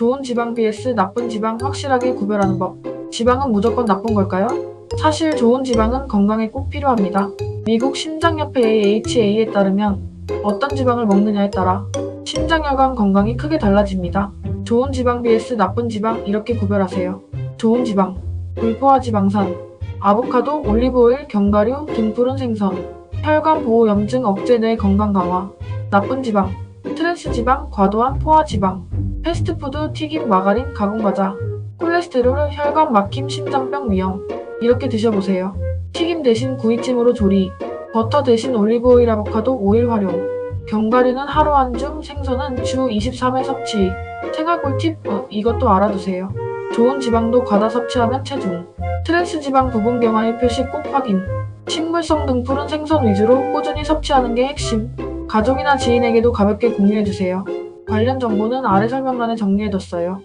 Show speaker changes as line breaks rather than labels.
좋은 지방 vs 나쁜 지방 확실하게 구별하는 법. 지방은 무조건 나쁜 걸까요? 사실 좋은 지방은 건강에 꼭 필요합니다. 미국 심장협회 AHA에 따르면 어떤 지방을 먹느냐에 따라 심장혈관 건강이 크게 달라집니다. 좋은 지방 vs 나쁜 지방 이렇게 구별하세요. 좋은 지방, 불포화 지방산, 아보카도, 올리브오일, 견과류, 등 푸른 생선, 혈관 보호 염증 억제 내 건강 강화, 나쁜 지방, 트랜스 지방, 과도한 포화 지방, 패스트푸드, 튀김, 마가린, 가공 과자, 콜레스테롤, 혈관 막힘, 심장병 위험. 이렇게 드셔보세요. 튀김 대신 구이찜으로 조리, 버터 대신 올리브오일, 아보카도, 오일 활용, 견과류는 하루 한 줌, 생선은 주 23회 섭취. 생활 꿀팁, 어, 이것도 알아두세요. 좋은 지방도 과다 섭취하면 체중. 트랜스 지방 부분 경화의 표시 꼭 확인. 식물성 등 푸른 생선 위주로 꾸준히 섭취하는 게 핵심. 가족이나 지인에게도 가볍게 공유해주세요. 관련 정보는 아래 설명란에 정리해뒀어요.